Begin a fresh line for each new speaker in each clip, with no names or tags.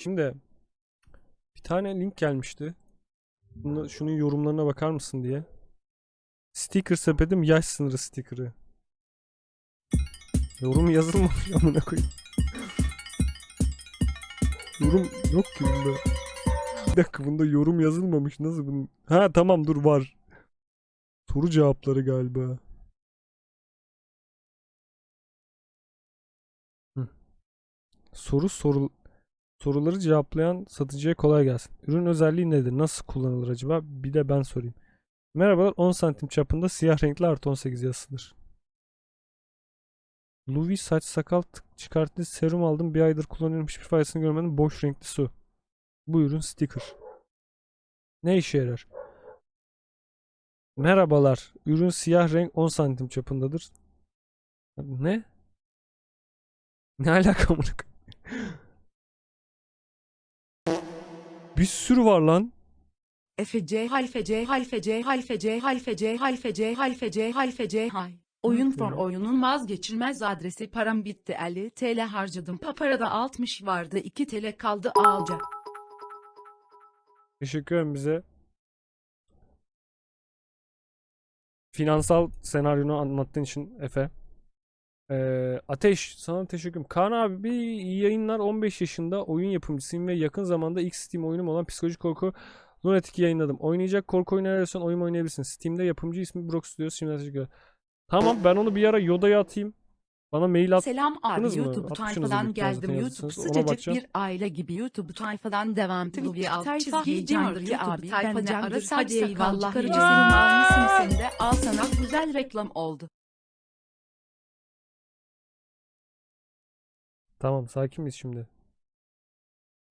Şimdi bir tane link gelmişti. Bunda, şunun yorumlarına bakar mısın diye. Sticker sepetim yaş sınırı sticker'ı. Yorum yazılmamış amına koyayım. Yorum yok ki bunda. Bir dakika bunda yorum yazılmamış. Nasıl bunun? Ha tamam dur var. Soru cevapları galiba. Soru soru soruları cevaplayan satıcıya kolay gelsin. Ürün özelliği nedir? Nasıl kullanılır acaba? Bir de ben sorayım. Merhabalar 10 santim çapında siyah renkli artı 18 yazısıdır. Louis saç sakal çıkartıcı serum aldım. Bir aydır kullanıyorum. Hiçbir faydasını görmedim. Boş renkli su. Bu ürün sticker. Ne işe yarar? Merhabalar. Ürün siyah renk 10 santim çapındadır. Ne? Ne alaka amına Bir sürü var lan.
FC halfece halfece halfece halfece halfece halfece halfece hay. Oyun for oyunun vazgeçilmez adresi param bitti 50 TL harcadım. Paparada 60 vardı 2 TL kaldı alacak.
Teşekkür ederim bize. Finansal senaryonu anlattığın için Efe. Ee, Ateş sana teşekkür ederim. Kaan abi bir iyi yayınlar 15 yaşında oyun yapımcısıyım ve yakın zamanda ilk Steam oyunum olan Psikolojik Korku Lunatic'i yayınladım. Oynayacak korku oyunu ararsan oyun oynayabilirsin. Steam'de yapımcı ismi Brock Studios. Şimdiden teşekkür. Tamam ben onu bir ara Yoda'ya atayım. Bana mail at.
Selam abi? YouTube tayfadan geldim. YouTube sıcacık bir aile gibi YouTube tayfadan devam. Twitter alt çizgi candır
YouTube
YouTube
tayfa saç
hadi
sakal
eyvallah
çıkarıcı
rica
serum
almışsın sen de al sana güzel reklam oldu.
Tamam sakin miyiz şimdi?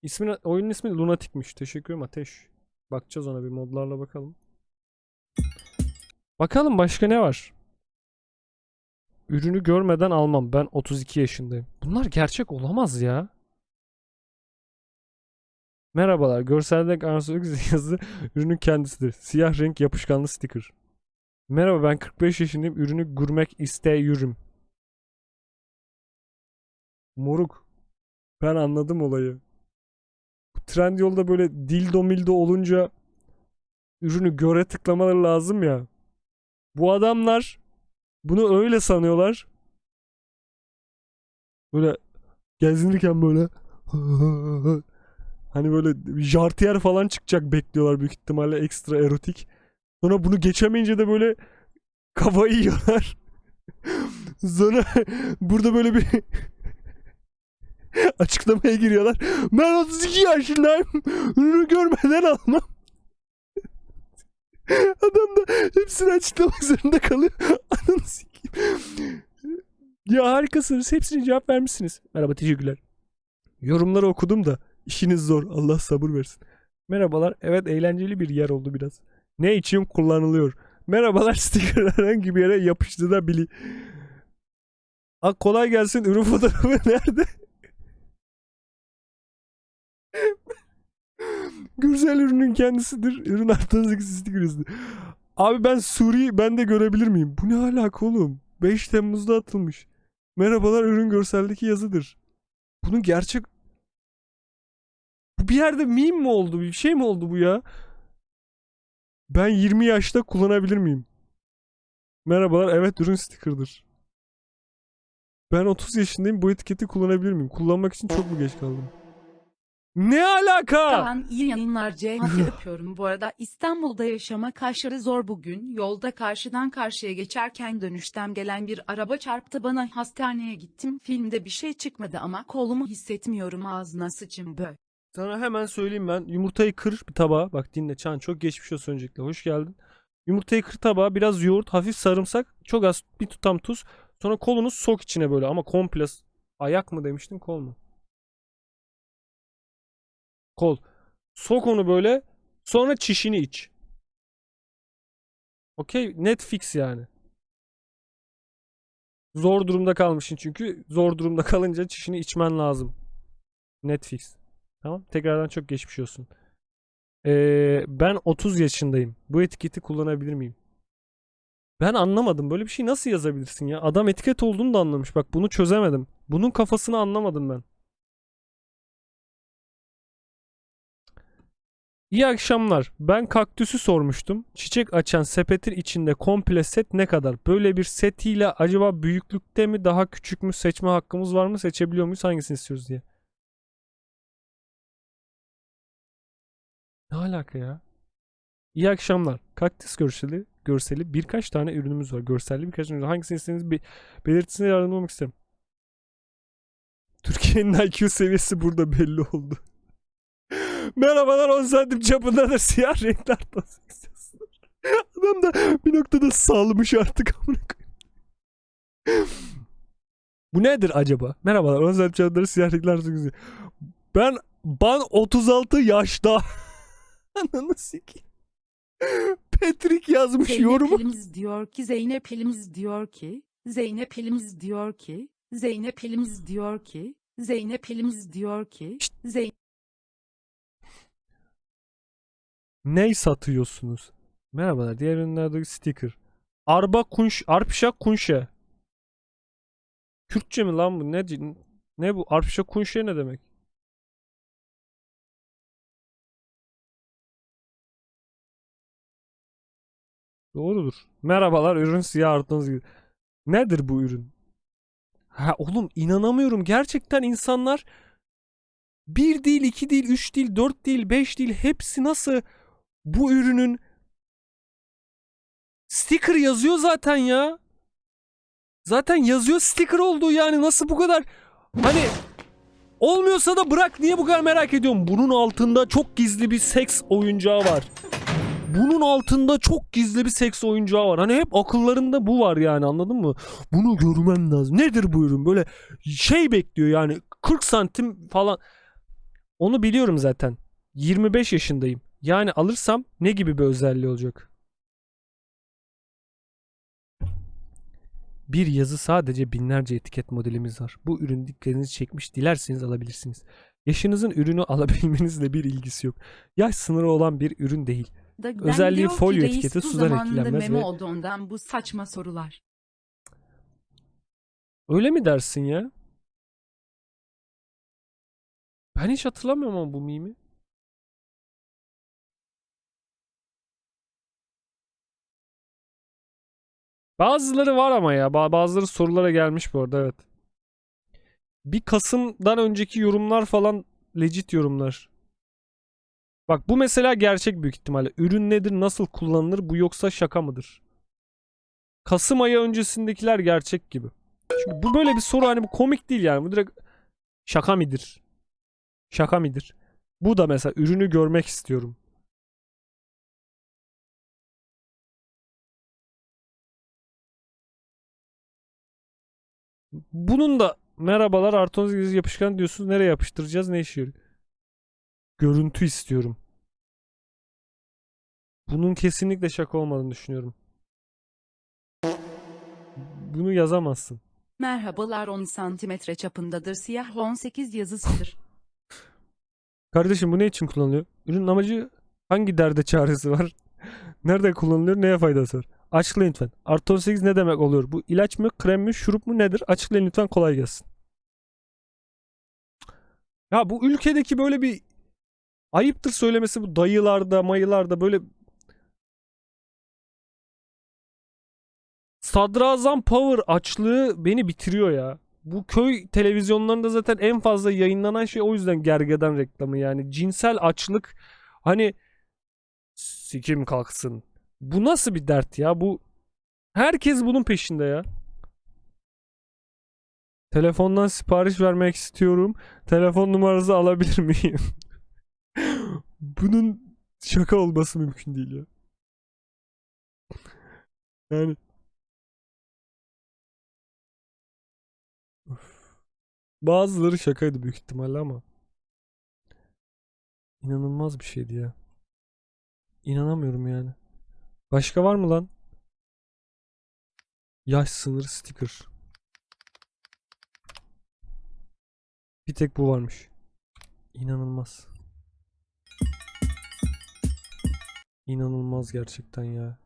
İsmi, oyunun ismi Lunatic'miş. Teşekkür ederim Ateş. Bakacağız ona bir modlarla bakalım. Bakalım başka ne var? Ürünü görmeden almam. Ben 32 yaşındayım. Bunlar gerçek olamaz ya. Merhabalar. Görselde Armstrong yazı ürünün kendisidir. Siyah renk yapışkanlı sticker. Merhaba ben 45 yaşındayım. Ürünü gurmek isteyiyorum. Moruk. Ben anladım olayı. Bu Trendyol'da böyle dildo mildo olunca ürünü göre tıklamaları lazım ya. Bu adamlar bunu öyle sanıyorlar. Böyle gezinirken böyle hani böyle jartiyer falan çıkacak bekliyorlar büyük ihtimalle ekstra erotik. Sonra bunu geçemeyince de böyle kafayı yiyorlar. Sonra burada böyle bir açıklamaya giriyorlar. Ben 32 yaşındayım. Ürünü görmeden almam. Adam da hepsini açıklamak zorunda kalıyor. Ananı sikeyim. Ya harikasınız. Hepsine cevap vermişsiniz. Merhaba teşekkürler. Yorumları okudum da işiniz zor. Allah sabır versin. Merhabalar. Evet eğlenceli bir yer oldu biraz. Ne için kullanılıyor? Merhabalar sticker herhangi bir yere yapıştırılabilir. Aa, kolay gelsin. Ürün fotoğrafı nerede? Gürsel ürünün kendisidir. Ürün arttığınız sticker izni. Abi ben Suri ben de görebilir miyim? Bu ne alaka oğlum? 5 Temmuz'da atılmış. Merhabalar ürün görseldeki yazıdır. Bunun gerçek... Bu bir yerde meme mi oldu? Bir şey mi oldu bu ya? Ben 20 yaşta kullanabilir miyim? Merhabalar evet ürün sticker'dır. Ben 30 yaşındayım bu etiketi kullanabilir miyim? Kullanmak için çok mu geç kaldım? Ne alaka?
Kaan iyi yayınlar Ceyhan'ı öpüyorum. Bu arada İstanbul'da yaşamak aşırı zor bugün. Yolda karşıdan karşıya geçerken dönüşten gelen bir araba çarptı bana. Hastaneye gittim. Filmde bir şey çıkmadı ama kolumu hissetmiyorum ağzına sıçım böl.
Sana hemen söyleyeyim ben. Yumurtayı kır bir tabağa. Bak dinle Çan çok geçmiş olsun öncelikle. Hoş geldin. Yumurtayı kır tabağa. Biraz yoğurt, hafif sarımsak, çok az bir tutam tuz. Sonra kolunu sok içine böyle ama komple ayak mı demiştin kol mu? Kol. Sok onu böyle. Sonra çişini iç. Okey. Netflix yani. Zor durumda kalmışsın çünkü. Zor durumda kalınca çişini içmen lazım. Netflix. Tamam. Tekrardan çok geçmiş olsun. Ee, ben 30 yaşındayım. Bu etiketi kullanabilir miyim? Ben anlamadım. Böyle bir şey nasıl yazabilirsin ya? Adam etiket olduğunu da anlamış. Bak bunu çözemedim. Bunun kafasını anlamadım ben. İyi akşamlar. Ben kaktüsü sormuştum. Çiçek açan sepetin içinde komple set ne kadar? Böyle bir setiyle acaba büyüklükte mi daha küçük mü seçme hakkımız var mı? Seçebiliyor muyuz? Hangisini istiyoruz diye. Ne alaka ya? İyi akşamlar. Kaktüs görseli, görseli birkaç tane ürünümüz var. Görselli birkaç var. Hangisini istediğiniz bir belirtisine yardımcı olmak isterim. Türkiye'nin IQ seviyesi burada belli oldu. Merhabalar 10 santim çapındadır siyah renkler istiyorsun? Adam da bir noktada salmış artık amına. Bu nedir acaba? Merhabalar 10 santim çapındadır siyah renkler güzel? Ben ban 36 yaşta. Ananı sikeyim. Patrick yazmış
Zeynep
yorumu.
Elimiz diyor ki Zeynep Elimiz diyor ki Zeynep Elimiz diyor ki Zeynep Elimiz diyor ki Zeynep Elimiz diyor ki Zeynep
Ney satıyorsunuz? Merhabalar. Diğer ürünlerdeki sticker. Arba kunş, arpişa kunşe. Kürtçe mi lan bu? Ne ne bu? Arpişa kunşe ne demek? Doğrudur. Merhabalar. Ürün siyah arttığınız gibi. Nedir bu ürün? Ha oğlum inanamıyorum. Gerçekten insanlar bir değil, iki değil, üç değil, dört değil, beş değil hepsi nasıl bu ürünün sticker yazıyor zaten ya. Zaten yazıyor sticker olduğu yani nasıl bu kadar hani olmuyorsa da bırak niye bu kadar merak ediyorum. Bunun altında çok gizli bir seks oyuncağı var. Bunun altında çok gizli bir seks oyuncağı var. Hani hep akıllarında bu var yani anladın mı? Bunu görmem lazım. Nedir bu ürün? Böyle şey bekliyor yani 40 santim falan. Onu biliyorum zaten. 25 yaşındayım. Yani alırsam ne gibi bir özelliği olacak? Bir yazı sadece binlerce etiket modelimiz var. Bu ürün dikkatinizi çekmiş dilerseniz alabilirsiniz. Yaşınızın ürünü alabilmenizle bir ilgisi yok. Yaş sınırı olan bir ürün değil.
da
Özelliği folyo etiketi sudan etkilenmez
memo
ve-
oldu ondan bu saçma sorular.
Öyle mi dersin ya? Ben hiç hatırlamıyorum ama bu mimi. Bazıları var ama ya. Ba- Bazıları sorulara gelmiş bu arada evet. Bir Kasım'dan önceki yorumlar falan legit yorumlar. Bak bu mesela gerçek büyük ihtimalle. Ürün nedir, nasıl kullanılır, bu yoksa şaka mıdır? Kasım ayı öncesindekiler gerçek gibi. Çünkü bu böyle bir soru hani bu komik değil yani. Bu direkt şaka midir? Şaka midir? Bu da mesela ürünü görmek istiyorum. Bunun da merhabalar artı 18 yapışkan diyorsunuz. Nereye yapıştıracağız? Ne işe yarıyor? Görüntü istiyorum. Bunun kesinlikle şaka olmadığını düşünüyorum. Bunu yazamazsın.
Merhabalar 10 santimetre çapındadır siyah 18 yazısıdır.
Kardeşim bu ne için kullanılıyor? Ürünün amacı hangi derde çaresi var? Nerede kullanılıyor? Neye faydası var? Açıklayın lütfen. Artı 18 ne demek oluyor? Bu ilaç mı, krem mi, şurup mu nedir? Açıklayın lütfen kolay gelsin. Ya bu ülkedeki böyle bir ayıptır söylemesi bu dayılarda, mayılarda böyle Sadrazam Power açlığı beni bitiriyor ya. Bu köy televizyonlarında zaten en fazla yayınlanan şey o yüzden gergedan reklamı yani. Cinsel açlık hani sikim kalksın. Bu nasıl bir dert ya? Bu herkes bunun peşinde ya. Telefondan sipariş vermek istiyorum. Telefon numarası alabilir miyim? Bunun şaka olması mümkün değil ya. Yani Bazıları şakaydı büyük ihtimalle ama. İnanılmaz bir şeydi ya. İnanamıyorum yani. Başka var mı lan? Yaş sınırı sticker. Bir tek bu varmış. İnanılmaz. İnanılmaz gerçekten ya.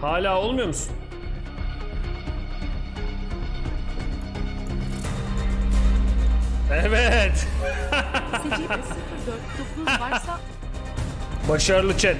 Hala olmuyor musun? Evet.
Tecrübe 049 varsa
Başarılı chat.